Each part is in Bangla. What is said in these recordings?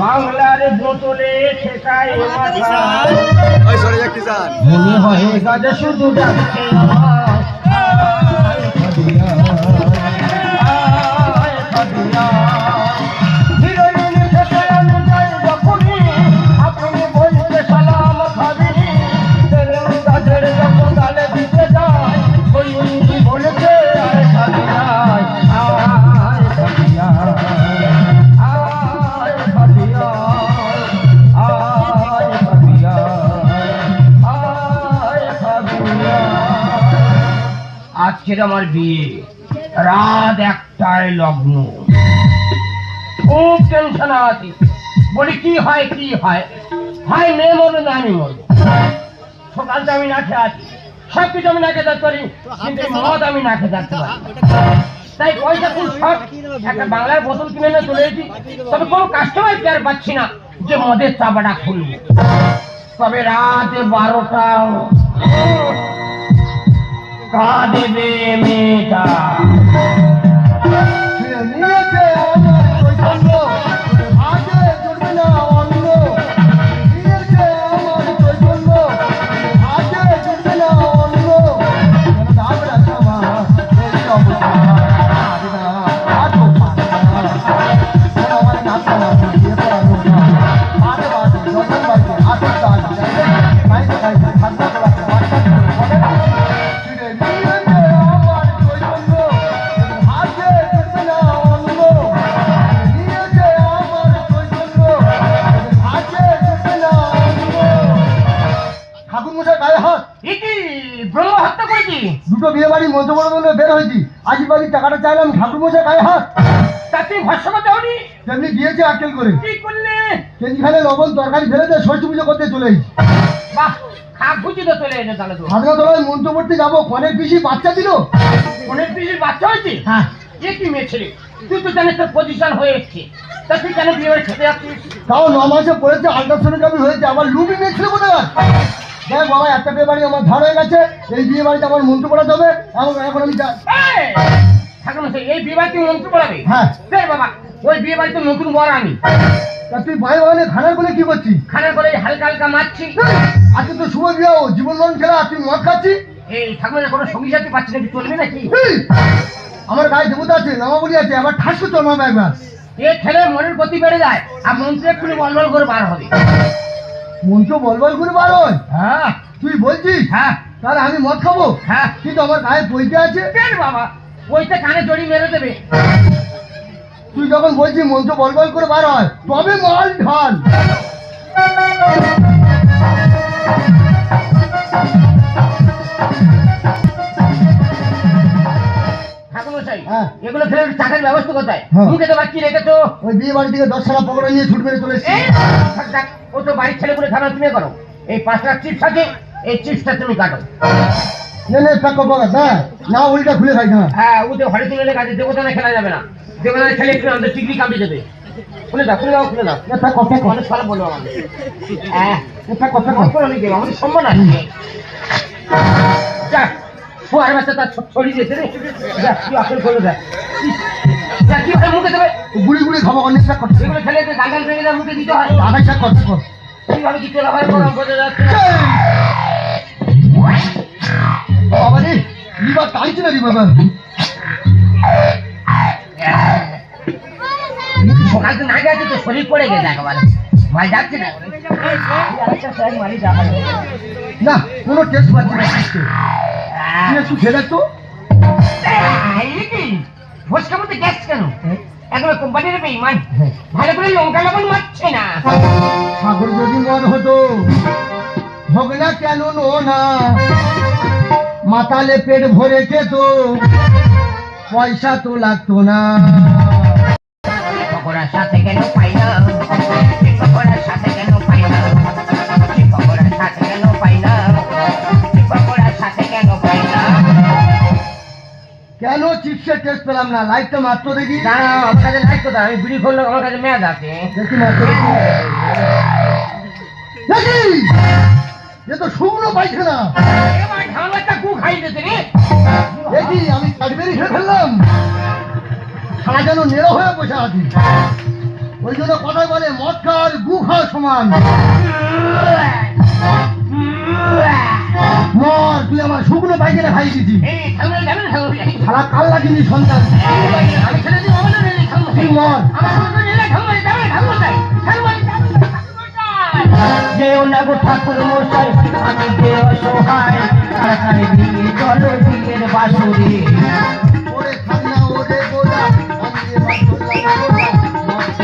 বাংলার বোতলে ঠেকায় মনে হয় গাজা শুধু ডাকছে আমার আজকের আমার বিয়ে। রাত একটায় লগ্ন। খুব টেনশন আছি। বলি কি হয় কি হয়? হয় মেয়ে মরবে না আমি মরবো সকালটা আমি না খেয়ে আছি। সব কিছু আমি না খেতে পারি কিন্তু মদ আমি না খেতে পারি। তাই পয়সা খুব শর্ট একটা বাংলার বোতল কিনে নিয়ে চলে এসেছি তবে কোনো কাস্টমার কেয়ার পাচ্ছি না যে মদের চাপাটা খুলবো। তবে রাত বারোটা। কাঁদবে মেয়েটা গায়ে হাত। তেমনি দিয়েছে আকেল করে? কি করলে? কেজিখানে লবণ তরকারি ফেলে দিয়ে ষষ্ঠী পুজো করতে চলে এসেছি। বাহ খাপ বুঝি তো চলে এসে তাহলে তো। যাব। কনের পিসি বাচ্চা দিল বাচ্চা হয়েছে? হ্যাঁ। এ কি মেয়ে ছেলে? তুই তো জানিস তোর পজিশন হয়ে এসছে তা তুই কেন বিয়ে খেতে যাচ্ছিস? তাও ন মাসে পড়েছে আল্ট্রাসোনোগ্রাফি হয়েছে। আমার লুবি মেয়ে ছিল কোথায় দেখ বাবা একটা বিয়ে বাড়ি আমার ধার হয়ে গেছে। এই বিয়ে বাড়িতে আমার মন্ত্র পড়াতে হবে। এখন এখন আমি যা ঠাকুর এই বিয়ে বাড়ি তুই পড়াবে? হ্যাঁ। বাবা ওই বিয়ে বাড়িতে নতুন বর আমি। তা তুই ভাই খানার কি করছিস? খানার করে হালকা হালকা মারছি। আজকে তো শুভ বিয়ে জীবন মরণ খেলা তুই মদ খাচ্ছিস? এই ঠাকুরের কোনো সঙ্গী সাথী পাচ্ছি না তুই নাকি? আমার গায়ে দেবতা আছে নামাবলি আছে আবার ঠাস হবে একবার এ ছেলে মনের গতি বেড়ে যায় আর মন্ত্রে এক্ষুনি বলবল করে বার হবে। মন্ত্র বলবল করে বার হয়? হ্যাঁ। তুই বলছিস? হ্যাঁ। তাহলে আমি মদ খাব? হ্যাঁ। কিন্তু আমার গায়ে পয়সা আছে? কেন বাবা? ওইটা কানে জড়ি মেরে দেবে। তুই যখন বলছিস মন্ত্র বল করে বার হয় তবে মল ঢাল। হ্যাঁ। এগুলো ফেলে ব্যবস্থা কোথায়? হ্যাঁ। মুখে রেখেছো? ওই বিয়ে বাড়ি থেকে দশ সালা পকড়া নিয়ে ছুট মেরে চলে এই, থাক, থাক, ও তো বাড়ির ছেলে বলে তুমি করো। এই পাঁচ লাখ চিপস আছে এই চিপসটা তুমি কাটো। নে নে প্যাক কর পকেট হ্যাঁ। না উল্টা খুলে খাই না। হ্যাঁ ও তো ঘরে তুলে কাজে দেবতানে খেলা যাবে না। দেবতানে খেলে একটু আমাদের টিকলি কামড়ে যাবে খুলে দাও খুলে দাও খুলে দাও। নে কর প্যাক কর মানুষ বলব আমাদের। হ্যাঁ। নে প্যাক কর অনেক আমাদের সম্মান আছে। যাক ফুয়ার বাচ্চা তার ছ- ছড়িয়ে দিয়েছে রে। যাক তুই আসল করে দেখ যাক কি ভাবে মুখে দেবে? গুড়ি গুড়ি খাব অনেক প্যাক কর এগুলো খেলে গাঙ্গাল ভেঙে দেয় মুখে দিতে হয়। আগাই প্যাক কর প্যাক কর কীভাবে কি তোলা হয় বোঝা যাচ্ছে বাবা রে না রে বাবা? সকাল তো না গেছে তো শরীর পড়ে গেছে একেবারে। মাল যাচ্ছে না কোনো টেস্ট পাচ্ছি না একটু খেলে তো। ফসকা মধ্যে গ্যাস কেন? এখন কোম্পানির বেইমান ভালো করে লঙ্কা লবণ মারছে না। সাগর যদি মন হতো হোক কেন নো না? মাতালে পেট ভরে খেত পয়সা তো লাগতো না। পকোড়ার সাথে কেন পাই না পকোড়ার সাথে কেন পাই না পকোড়ার সাথে কেন পাই না পকোড়ার সাথে কেন পাই না কেন চিপসের টেস্ট পেলাম না? লাইটটা মাত্র দেখি। না আমার কাছে নাই কোথায়? আমি বিড়ি করলে আমার কাছে মেয়াদ আছে। দেখি মাত্র দেখি। দেখি! এ তো শুকনো পাইখানা এবার ঝামেলাটা গু খাই দিতে রে দেখি আমি ক্যাডবেরি খেয়ে ফেললাম। সারা যেন নেড়ো হয়ে বসে আছি। ওই জন্য কথাই বলে মদ খাওয়ার গু খাওয়া সমান। মর তুই আমার শুকনো পাইকারে খাই দিছি সারা কাল লাগিনি সন্তান। তুই মর। আমার যেও না গো ঠাকুর মশাই আমি যে অসহায় তাড়াতাড়ি দিয়ে চলো বিয়ের বাসুরে। ওরে খান্না ওরে গোলা আমি এবার চললাম গোলা মদ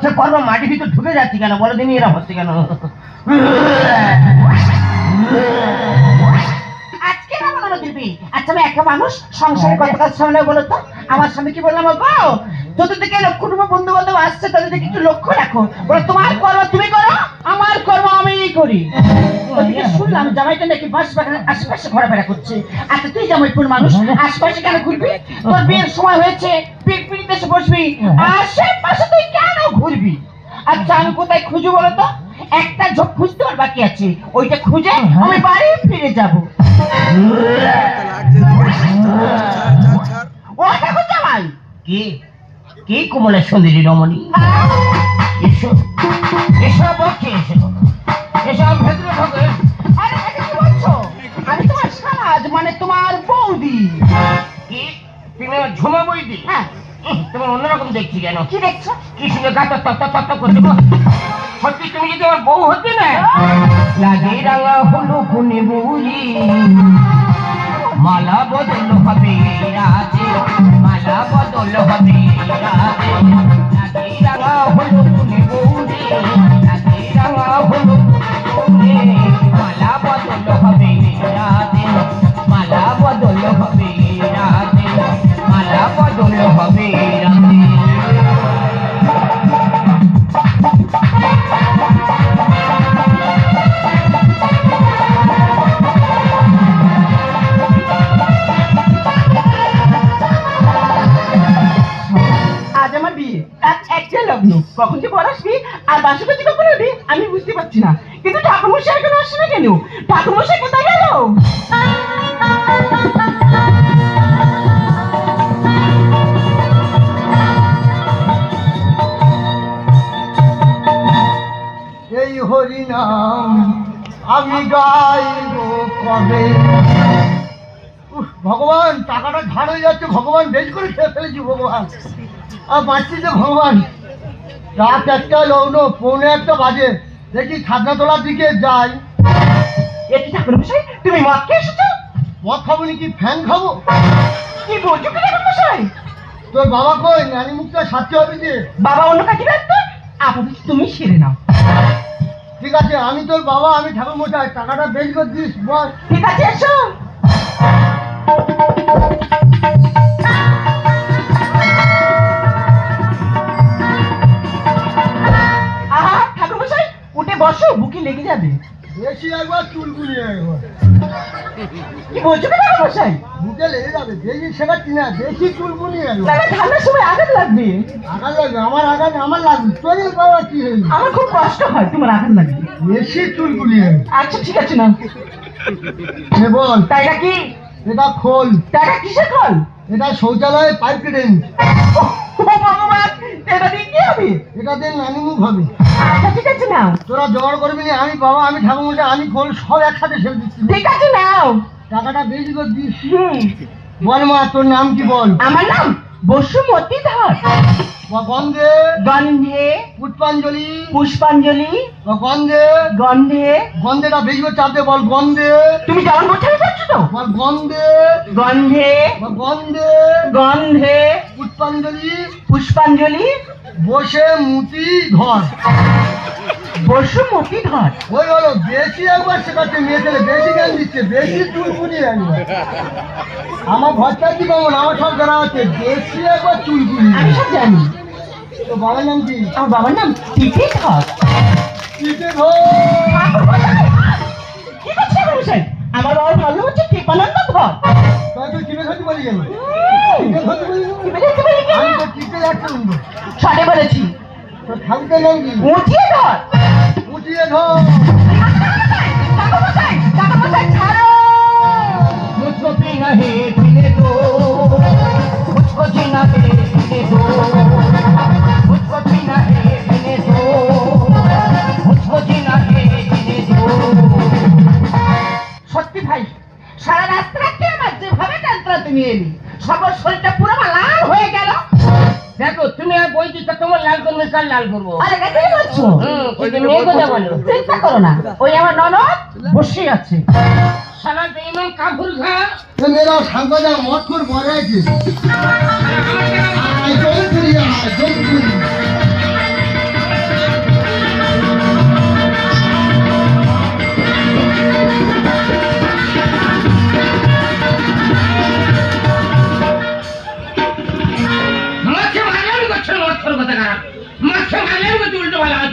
মৎস্য কর্ম মাটি ভিতরে ঢুকে যাচ্ছে কেন? বলে দিনই এরা হচ্ছে কেন? আজকে না বলো দিবি আচ্ছা আমি একটা মানুষ সংসারে কত কাজ সামনে বলো তো। আমার স্বামী কি বললাম গো তোদের থেকে লক্ষ্য বন্ধু বান্ধব আসছে তাদের দিকে একটু লক্ষ্য রাখো। বলো তোমার কর্ম তুমি করো আমার কর্ম আমিই করি। ওদিকে শুনলাম জামাইটা নাকি বাস বাগানের আশেপাশে ঘোরাফেরা করছে। আচ্ছা তুই জামাইপুর মানুষ আশেপাশে কেন ঘুরবি? তোর বিয়ের সময় হয়েছে পিঠ এসে বসবি আশেপাশে তুই কেন ঘুরবি? আচ্ছা আমি কোথায় খুঁজবো বলো তো? একটা ঝোপ খুঁজতে আর বাকি আছে। ওইটা খুঁজে আমি বাড়ি ফিরে যাব। কে? কে কোমলের সুন্দরী রমণী? এসো এসো বলছে এসো। এসব ভেতরে ঢোকে আরে এটা কি বলছো? আমি তোমার সাজ মানে তোমার বৌদি। কি? তুমি আমার ঝুমা বই হ্যাঁ। তোমার অন্যরকম দেখছি কেন? কি দেখছ? কি সুন্দর গাছ তত্ত তত্ত করছে সত্যি তুমি যদি আমার বউ হতে না? লাগে রাঙা হলো কোনে বুড়ি মালা বদল হবে রাজে মালা বদল হবে লগ্ন কখন যে বর আসবি আর বাসা কাছে কখন উঠবি আমি বুঝতে পারছি না। কিন্তু ঠাকুর মশাই এখনও আসছে না কেন? ঠাকুর মশাই কোথায় গেল? এই হরিনাম আমি গাইব কবে? ভগবান, টাকাটা ঝাড় হয়ে যাচ্ছে। ভগবান বেশ করে খেয়ে ফেলেছি, ভগবান। আর বাঁচছি যে ভগবান। রাত একটা লগ্ন পৌনে একটা বাজে। দেখি খাজনা তোলার দিকে যাই। এ কি ঠাকুর মশাই তুমি মদ খেয়ে এসেছ? মদ খাব নাকি ফ্যান খাব? কি বলছো কি ঠাকুর মশাই? তোর বাবা কই? নানি মুখটা সাথে হবে যে। বাবা অন্য কাছে ব্যস্ত? আপাতত তুমি সেরে নাও। ঠিক আছে আমি তোর বাবা আমি ঠাকুর মশাই টাকাটা বেশ করে দিস বল। ঠিক আছে এসো। একবার চুলকুনি একবার কি বলছো কি মশাই? বুকে লেগে যাবে বেশি শেখাচ্ছি না বেশি চুলকুনি একবার তাহলে ঠান্ডার সময় আঘাত লাগবে। আঘাত লাগবে আমার আঘাত আমার লাগবে। তোর বাবা কি হয়েছে আমার খুব কষ্ট হয় তোমার আঘাত লাগবে। বেশি চুলকুনি আচ্ছা ঠিক আছে না বল। তাই এটা খোল। কিসের কল এটা শৌচালয়ে পাইপ কেটে ও ভগবান এটা দিয়ে কি হবে? এটা দিয়ে নানি হবে। আচ্ছা ঠিক আছে নাও। তোরা জোগাড় করবি না আমি বাবা আমি ঠাকুর আমি খোল সব একসাথে ছেড়ে দিচ্ছি। ঠিক আছে নাও। টাকাটা বেশি করে দিস। বল মা তোর নাম কি বল? আমার নাম বসুমতি ধর। গন্ধে গন্ধে পুষ্পাঞ্জলি পুষ্পাঞ্জলি গন্ধে গন্ধে গন্ধেটা বেশি করে চাপতে বল গন্ধে। তুমি যেমন বোঝাতে পারছ তো? বল গন্ধে। গন্ধে গন্ধে গন্ধে পুষ্পাঞ্জলি পুষ্পাঞ্জলি বসে মুতি ধর। বসুমতী ধর। ওই হলো বেশি একবার শেখাচ্ছে মেয়ে ছেলে বেশি জ্ঞান দিচ্ছে বেশি চুলকুনি একবার। আমার ভরসা কি কেমন আমার সব জানা আছে বেশি একবার চুলকুনি আমি সব জানি। বাবার নাম কি আমার বাবার নাম টিপে ধর টিপে ধর কি আমার বাবার ভালো হচ্ছে টিপানন্দ ধর তুই টিপে ধরতে বলি বলেছি তো থাকতে নাম কি উঠিয়ে ধর উঠিয়ে ধর টাকা মশাই টাকা মশাই পিনে দো মুঝকো জিনা হে পিনে দো সারা রাস্তাতে আমার যেভাবে যাত্রা তুমি এলি সবার শরীরটা পুরো আমার লাল হয়ে গেল। দেখো তুমি আর বলছি তো তোমার লাল করবে কার লাল করব? আরে কাকে বলছো? হুম, মেয়ে কথা বলো। চিন্তা করো না ওই আমার ননদ বসে আছে। সারা ইমাম কাপুর খা মেয়েরা সাংবাদিক মত করে মরে আছে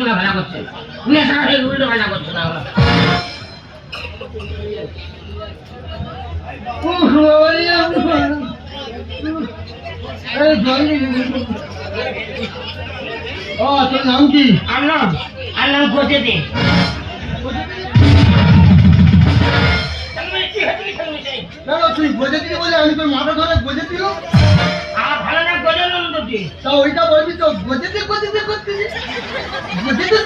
উল্টো ভালো করছে। নেশা হয়ে উল্টো ভালো করছে না। ও তোর নাম কি? আল্লাহ। আল্লাহ গোজে দে। তুই গজে দিলি বলে আমি তোর মাথা ধরে গজে দিল আমার ভালো না দে তা ওইটা বলবি তো গজে দে গজে দে গজে দিদি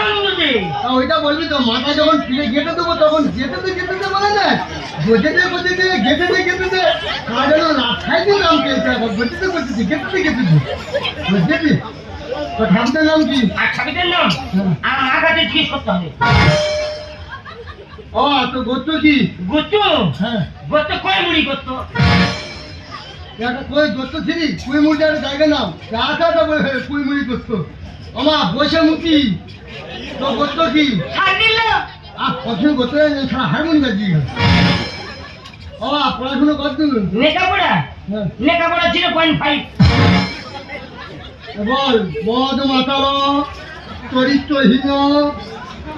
নাম কি? হ্যাঁ, ওইটা বলবি তো মাথা যখন ফিরে দেবো তখন গেটে দে গেটে দে বলে না গেটে দে গেটে দে গেটে নাম কে গেটে দে গেটে দে গেটে দে গেটে দে। গেটে নাম কি? আর ঠাকুরের নাম? হ্যাঁ। জিজ্ঞেস করতে হবে। ও তোর গোত্র কি? গুচ্ছু হ্যাঁ। গুচ্ছু কয় মুড়ি করতো একটা কই গোস্ত ছিলি? কুই মুড়ির জায়গা নাম রাখাটা কুই মুড়ি গোস্ত আমা বসে মুখি। তো গোস্ত কি? আহ পছন্দ গোস্ত ছাড়া হারমোনি বাজি ও পড়াশুনো কত লেখাপড়া? হ্যাঁ। লেখাপড়া জিরো পয়েন্ট ফাইভ। বল মদ মাতালো চরিত্রহীন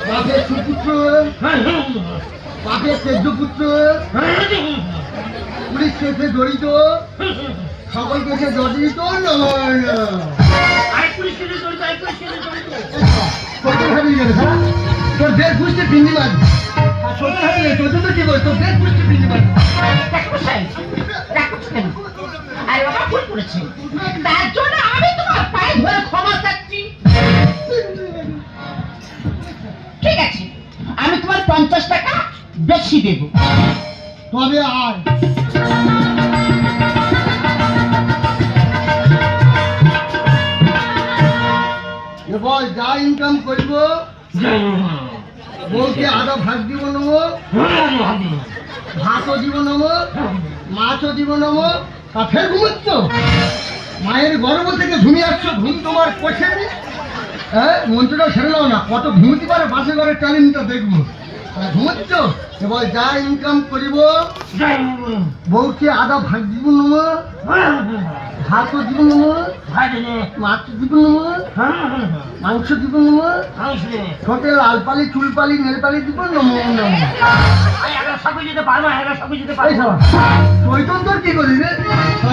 বাপে সুপুত্র? বাপে সেদ্ধ পুত্র পুলিশ কেসে জড়িত? সবাই কেসে জড়িত নয়। তোর হ্যাঁ? দেশ বুঝতে পিন্ডি বাজবে তোদের তোর দেশ বুঝতে পিন্ডি আমি তোমার পায়ে ধরে ক্ষমা পঞ্চাশ টাকা বেশি দেবো। তবে আয় বল, যা ইনকাম ভাত দিব ভাতও মাছও তা ফের ঘুমোচ্ছ? মায়ের গর্ভ থেকে ঘুমিয়ে আসছো, ঘুম তোমার কষে হ্যাঁ মন্ত্রটা ছেড়ে নাও না, কত ঘুমতে পারে পাশে ঘরের ট্যালেন্টটা দেখব। তারা ঘুমোচ্ছ কেবল যা ইনকাম করিব বৌকে আদা ভাগ দিব নেব ভাত দিব নেব মাছ দিব নেব, মাংস দিব নেব, ঠোঁটে লাল পালি চুল পালি নেল পালি দিব নেব চৈতন্দ্র কি করি রে?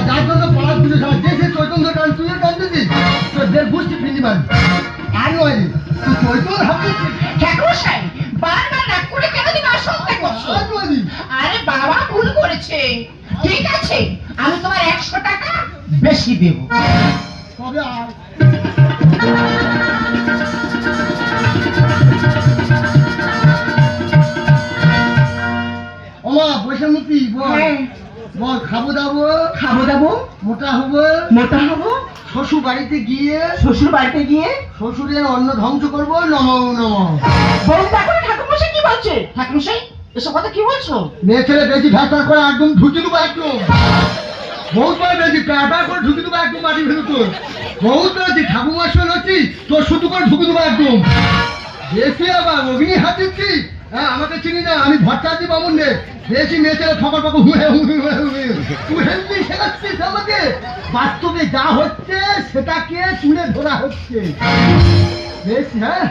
যার জন্য পড়া দিলে সবাই যে সে চৈতন্দ্র টান তুই টান দিতিস তোর বের বুঝতে ফিন্দি পারবি আর নয় তুই চৈতন্দ্র ভাবছিস ঠাকুর সাহেব, বারবার করেছে? ঠিক আছে আমি তোমার একশো টাকা বেশি দেবো। তবে আর ওমা বসে বল। হ্যাঁ। বল খাব দাবো? খাব দাবো? মোটা হব? মোটা হব? শ্বশুর বাড়িতে গিয়ে শ্বশুর বাড়িতে গিয়ে? শ্বশুরের অন্ন ধ্বংস করব নম নম। বলুন দেখো ঠাকুরমশাই কি বলছে? ঠাকুরমশাই? এসব কথা কি বলছো? মেয়ে ছেলে বেশি করে একদম ঢুকে দেবো একদম। বহুত বার বেশি করে ঢুকে দেবো একদম মাটি ভেতর বহুত বেশি ঠাকুমার সঙ্গে তোর শুধু করে ঢুকে দেবো একদম। বেশি আবার অগ্নি হ্যাঁ আমাকে চিনি না, আমি ভট্টাচার্য বামুন রে বেশি মেয়ে ছেলে ঠকার পাবো হুয়ে হুয়ে হুয়ে তুই হেলদি শেখাচ্ছিস আমাকে? বাস্তবে যা হচ্ছে, সেটাকে তুলে ধরা হচ্ছে। বেশ হ্যাঁ।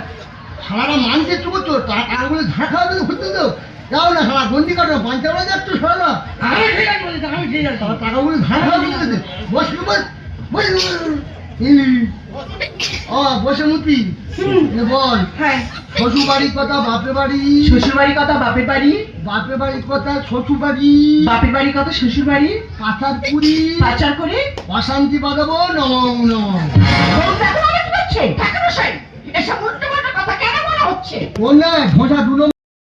সারাটা মানছে একটু করছ টাকাগুলো ঝাঁ খাওয়া দিলে হচ্ছে তো যাও না সারা গন্ডি কাটো যাচ্ছ সারা আমি ঠিক আছে আমি ঠিক আছে। টাকাগুলো দিলে বস বস বস ও বসে মুতি বল। হ্যাঁ। শ্বশুর বাড়ির কথা বাপের বাড়ি। শ্বশুর বাড়ির কথা বাপের বাড়ি। বাপের বাড়ির কথা শ্বশুর বাড়ি বাপের বাড়ির কথা শ্বশুর বাড়ি পুরি পাচার করে। অশান্তি বাজাবো নম নম। এসব উল্টো কথা কেন বলা হচ্ছে? ও না ঘোষা দু নম্বর